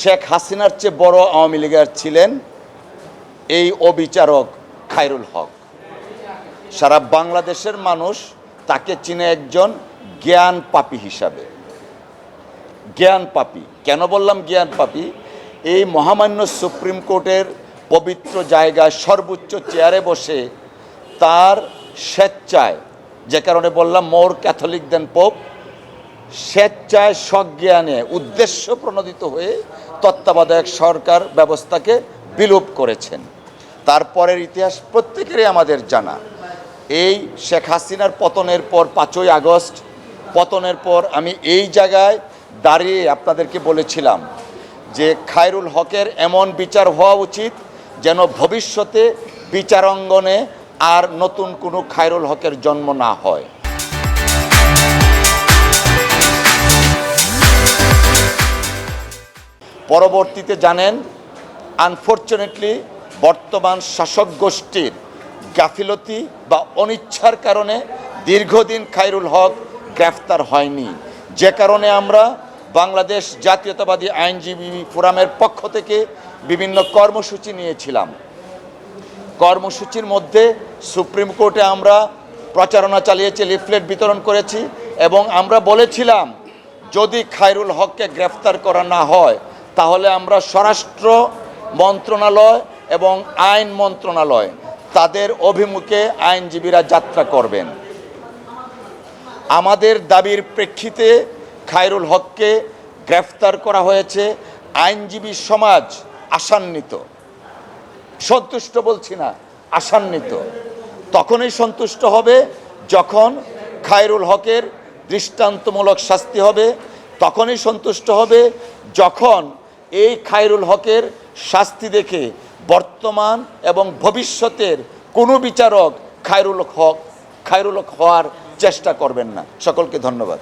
শেখ হাসিনার চেয়ে বড় আওয়ামী লীগের ছিলেন এই অবিচারক খায়রুল হক। সারা বাংলাদেশের মানুষ তাকে চিনে একজন জ্ঞান পাপী হিসাবে। জ্ঞান পাপী। কেন বললাম জ্ঞান পাপী? এই মহামান্য সুপ্রিম কোর্টের পবিত্র জায়গায় সর্বোচ্চ চেয়ারে বসে তার স্বেচ্ছায়, যে কারণে বললাম, মোর ক্যাথলিক দেন পোপ স্বেচ্ছায় সজ্ঞানে উদ্দেশ্য প্রণোদিত হয়ে তত্ত্বাবধায়ক সরকার ব্যবস্থাকে বিলোপ করেছেন। তারপরের ইতিহাস প্রত্যেকেরই আমাদের জানা। এই শেখ হাসিনার পতনের পর পাঁচই আগস্ট, পতনের পর আমি এই জায়গায় দাঁড়িয়ে আপনাদেরকে বলেছিলাম যে খায়রুল হকের এমন বিচার হওয়া উচিত যেন ভবিষ্যতে বিচারাঙ্গনে আর নতুন কোনো খায়রুল হকের জন্ম না হয়। পরবর্তীতে জানেন আনফর্চুনেটলি বর্তমান শাসক গোষ্ঠীর গাফিলতি বা অনিচ্ছার কারণে দীর্ঘদিন খায়রুল হক গ্রেফতার হয়নি। যে কারণে আমরা বাংলাদেশ জাতীয়তাবাদী আইনজীবী ফোরামের পক্ষ থেকে বিভিন্ন কর্মসূচি নিয়েছিলাম। কর্মসূচির মধ্যে সুপ্রিম কোর্টে আমরা প্রচারণা চালিয়েছি, লিফলেট বিতরণ করেছি এবং আমরা বলেছিলাম, যদি খায়রুল হককে গ্রেফতার করা না হয় তাহলে আমরা স্বরাষ্ট্র মন্ত্রণালয় এবং আইন মন্ত্রণালয় তাদের অভিমুখে আইনজীবীরা যাত্রা করবেন। আমাদের দাবির প্রেক্ষিতে খায়রুল হককে গ্রেফতার করা হয়েছে। আইনজীবী সমাজ আশান্বিত। সন্তুষ্ট বলছি না, আশান্বিত। তখনই সন্তুষ্ট হবে যখন খায়রুল হকের দৃষ্টান্তমূলক শাস্তি হবে। তখনই সন্তুষ্ট হবে যখন এই খায়রুল হকের শাস্তি দেখে বর্তমান এবং ভবিষ্যতের কোনো বিচারক খায়রুল হক খায়রুল হক হওয়ার চেষ্টা করবেন না। সকলকে ধন্যবাদ।